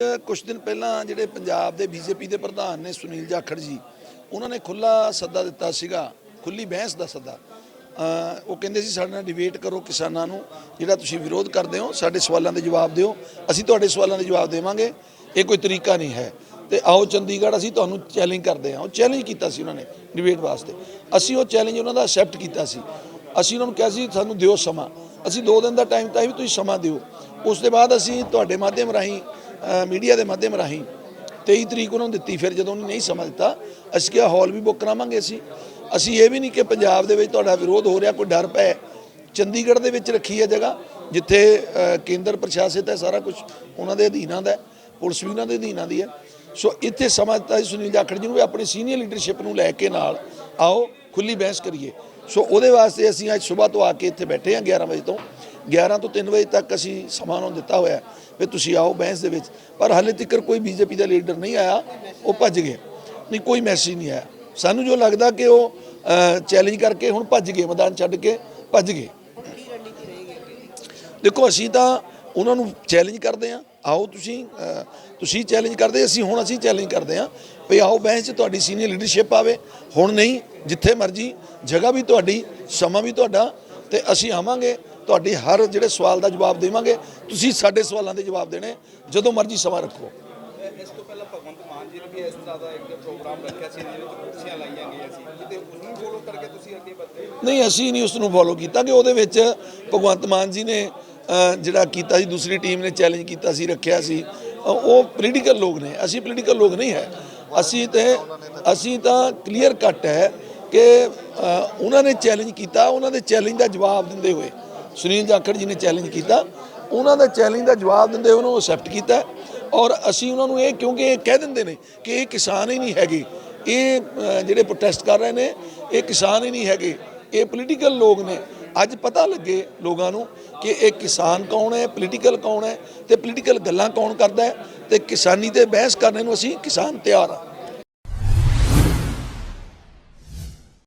ਕੁਝ ਦਿਨ ਪਹਿਲਾਂ ਜਿਹੜੇ ਪੰਜਾਬ ਦੇ ਬੀਜੇਪੀ ਦੇ ਪ੍ਰਧਾਨ ਨੇ ਸੁਨੀਲ ਜਾਖੜ ਜੀ, ਉਹਨਾਂ ਨੇ ਖੁੱਲਾ ਸੱਦਾ ਦਿੱਤਾ ਸੀਗਾ ਖੁੱਲੀ ਬਹਿਸ ਦਾ ਸੱਦਾ। ਉਹ ਕਹਿੰਦੇ ਸੀ, ਸਾਡੇ ਨਾਲ ਡਿਬੇਟ ਕਰੋ ਕਿਸਾਨਾਂ ਨੂੰ, ਜਿਹੜਾ ਤੁਸੀਂ ਵਿਰੋਧ ਕਰਦੇ ਹੋ, ਸਾਡੇ ਸਵਾਲਾਂ ਦੇ ਜਵਾਬ ਦਿਓ, ਅਸੀਂ ਤੁਹਾਡੇ ਸਵਾਲਾਂ ਦੇ ਜਵਾਬ ਦੇਵਾਂਗੇ, ਇਹ ਕੋਈ ਤਰੀਕਾ ਨਹੀਂ ਹੈ। ਤੇ ਆਓ ਚੰਡੀਗੜ੍ਹ, ਅਸੀਂ ਤੁਹਾਨੂੰ ਚੈਲੰਜ ਕਰਦੇ ਹਾਂ। ਉਹ ਚੈਲੰਜ ਕੀਤਾ ਸੀ ਉਹਨਾਂ ਨੇ ਡਿਬੇਟ ਵਾਸਤੇ। ਅਸੀਂ ਉਹ ਚੈਲੰਜ ਉਹਨਾਂ ਦਾ ਐਕਸੈਪਟ ਕੀਤਾ ਸੀ। ਅਸੀਂ ਉਹਨਾਂ ਨੂੰ ਕਿਹਾ ਸੀ, ਸਾਨੂੰ ਦਿਓ ਸਮਾਂ। ਅਸੀਂ 2 ਦਿਨ ਦਾ ਟਾਈਮ ਤਾਂ ਵੀ ਤੁਸੀਂ ਸਮਾਂ ਦਿਓ। ਉਸ ਤੋਂ ਬਾਅਦ ਅਸੀਂ ਤੁਹਾਡੇ ਮਾਧਿਅਮ ਰਾਹੀਂ ਮੀਡੀਆ ਦੇ ਮਾਧਿਅਮ ਰਾਹੀਂ 23 ਤਰੀਕ ਉਹਨਾਂ ਨੂੰ ਦਿੱਤੀ, ਫਿਰ ਜਦੋਂ ਉਹਨੇ ਨਹੀਂ ਸਮਾਂ ਦਿੱਤਾ, ਅਸੀਂ ਕਿਹਾ ਹਾਲ ਵੀ ਬੁੱਕ ਕਰਾਵਾਂਗੇ ਅਸੀਂ। ਅਸੀਂ ਇਹ ਵੀ ਨਹੀਂ ਕਿ ਪੰਜਾਬ ਦੇ ਵਿੱਚ ਤੁਹਾਡਾ ਵਿਰੋਧ ਹੋ ਰਿਹਾ, ਕੋਈ ਡਰ ਪੈ, ਚੰਡੀਗੜ੍ਹ ਦੇ ਵਿੱਚ ਰੱਖੀ ਹੈ ਜਗ੍ਹਾ, ਜਿੱਥੇ ਕੇਂਦਰ ਪ੍ਰਸ਼ਾਸਿਤ ਹੈ, ਸਾਰਾ ਕੁਝ ਉਹਨਾਂ ਦੇ ਅਧੀਨ ਆਉਂਦਾ ਪੁਲਿਸ ਵੀ ਉਹਨਾਂ ਦੇ ਅਧੀਨ ਆਉਂਦੀ ਹੈ। ਸੋ ਇੱਥੇ ਸਮਾਂ ਦਿੱਤਾ ਸੀ ਸੁਨੀਲ ਜਾਖੜ ਜੀ ਨੂੰ ਵੀ ਆਪਣੀ ਸੀਨੀਅਰ ਲੀਡਰਸ਼ਿਪ ਨੂੰ ਲੈ ਕੇ ਨਾਲ, ਆਓ ਖੁੱਲੀ ਬਹਿਸ ਕਰੀਏ। ਸੋ ਉਹਦੇ ਵਾਸਤੇ ਅਸੀਂ ਅੱਜ ਸਵੇਰ ਤੋਂ ਆ ਕੇ ਇੱਥੇ ਬੈਠੇ ਹਾਂ 11 ਵਜੇ ਤੋਂ। 11 ਤੋਂ 3 ਵਜੇ ਤੱਕ ਅਸੀਂ ਸਮਾਂ ਨੂੰ ਦਿੱਤਾ ਹੋਇਆ ਵੀ ਤੁਸੀਂ ਆਓ ਬਹਿਸ ਦੇ ਵਿੱਚ। ਪਰ ਹਾਲੇ ਤੱਕ ਕੋਈ ਬੀਜੇਪੀ ਦਾ ਲੀਡਰ ਨਹੀਂ ਆਇਆ, ਉਹ ਭੱਜ ਗਏ। ਨਹੀਂ, ਕੋਈ ਮੈਸੇਜ ਨਹੀਂ ਆਇਆ। ਸਾਨੂੰ ਜੋ ਲੱਗਦਾ ਕਿ ਉਹ ਚੈਲੰਜ ਕਰਕੇ ਹੁਣ ਭੱਜ ਗਏ, ਮੈਦਾਨ ਛੱਡ ਕੇ ਭੱਜ ਗਏ। ਦੇਖੋ, ਅਸੀਂ ਤਾਂ ਉਹਨਾਂ ਨੂੰ ਚੈਲੰਜ ਕਰਦੇ ਆ ਆਓ ਤੁਸੀਂ ਤੁਸੀਂ ਚੈਲੰਜ ਕਰਦੇ, ਅਸੀਂ ਹੁਣ ਅਸੀਂ ਚੈਲੰਜ ਕਰਦੇ ਆ ਵੀ ਆਓ ਬੈਂਚ 'ਚ ਤੁਹਾਡੀ ਸੀਨੀਅਰ ਲੀਡਰਸ਼ਿਪ ਆਵੇ। ਹੁਣ ਨਹੀਂ, ਜਿੱਥੇ ਮਰਜ਼ੀ, ਜਗ੍ਹਾ ਵੀ ਤੁਹਾਡੀ, ਸਮਾਂ ਵੀ ਤੁਹਾਡਾ ਤੇ ਅਸੀਂ ਆਵਾਂਗੇ। ਤੁਹਾਡੇ ਹਰ ਜਿਹੜੇ ਸਵਾਲ ਦਾ ਜਵਾਬ ਦੇਵਾਂਗੇ ਤੁਸੀਂ ਸਾਡੇ ਸਵਾਲਾਂ ਦੇ ਜਵਾਬ ਦੇਣੇ ਜਦੋਂ ਮਰਜ਼ੀ ਸਮਾਂ ਰੱਖੋ। ਇਸ ਤੋਂ ਪਹਿਲਾਂ ਭਗਵੰਤ ਮਾਨ ਜੀ ਨੇ ਵੀ ਇਸ ਤਰ੍ਹਾਂ ਦਾ ਇੱਕ ਪ੍ਰੋਗਰਾਮ ਰੱਖਿਆ ਸੀ ਜਿਹਦੇ ਵਿੱਚ ਕੁਰਸੀਆਂ ਲਾਈਆਂ ਗਈਆਂ ਸੀ। ਕਿਤੇ ਉਸ ਨੂੰ ਫੋਲੋ ਕਰਕੇ ਤੁਸੀਂ ਅੱਗੇ ਵਧੇ ਨਹੀਂ ਅਸੀਂ ਨਹੀਂ ਉਸ ਨੂੰ ਫੋਲੋ ਕੀਤਾ ਕਿ ਉਹਦੇ ਵਿੱਚ ਭਗਵੰਤ ਮਾਨ ਜੀ ਨੇ ਜਿਹੜਾ ਕੀਤਾ ਸੀ ਦੂਸਰੀ ਟੀਮ ਨੇ ਚੈਲੰਜ ਕੀਤਾ ਸੀ ਰੱਖਿਆ ਸੀ। ਉਹ ਪੋਲੀਟੀਕਲ ਲੋਕ ਨੇ ਅਸੀਂ ਪੋਲੀਟੀਕਲ ਲੋਕ ਨਹੀਂ ਹੈ। ਅਸੀਂ ਤੇ ਅਸੀਂ ਤਾਂ ਕਲੀਅਰ ਕੱਟ ਹੈ ਕਿ ਉਹਨਾਂ ਨੇ ਚੈਲੰਜ ਕੀਤਾ ਉਹਨਾਂ ਦੇ ਚੈਲੰਜ ਦਾ ਜਵਾਬ ਦਿੰਦੇ ਹੋਏ। ਸੁਨੀਲ ਜਾਖੜ ਜੀ ਨੇ ਚੈਲੰਜ ਕੀਤਾ। ਉਹਨਾਂ ਦਾ ਚੈਲੰਜ ਦਾ ਜਵਾਬ ਦਿੰਦੇ ਹੋਏ ਉਹਨੂੰ ਐਕਸੈਪਟ ਕੀਤਾ। ਔਰ ਅਸੀਂ ਉਹਨਾਂ ਨੂੰ ਇਹ ਕਿਉਂਕਿ ਇਹ ਕਹਿ ਦਿੰਦੇ ਨੇ ਕਿ ਇਹ ਕਿਸਾਨ ਹੀ ਨਹੀਂ ਹੈਗੇ। ਇਹ ਜਿਹੜੇ ਪ੍ਰੋਟੈਸਟ ਕਰ ਰਹੇ ਨੇ, ਇਹ ਕਿਸਾਨ ਹੀ ਨਹੀਂ ਹੈਗੇ। ਇਹ ਪੋਲੀਟੀਕਲ ਲੋਕ ਨੇ। ਅੱਜ ਪਤਾ ਲੱਗੇ ਲੋਕਾਂ ਨੂੰ ਕਿ ਇਹ ਕਿਸਾਨ ਕੌਣ ਹੈ ਪੋਲੀਟੀਕਲ ਕੌਣ ਹੈ ਤੇ ਪੋਲੀਟੀਕਲ ਗੱਲਾਂ ਕੌਣ ਕਰਦਾ ਹੈ ਤੇ ਕਿਸਾਨੀ ਤੇ ਬਹਿਸ ਕਰਨ ਨੂੰ ਅਸੀਂ ਕਿਸਾਨ ਤਿਆਰ ਆ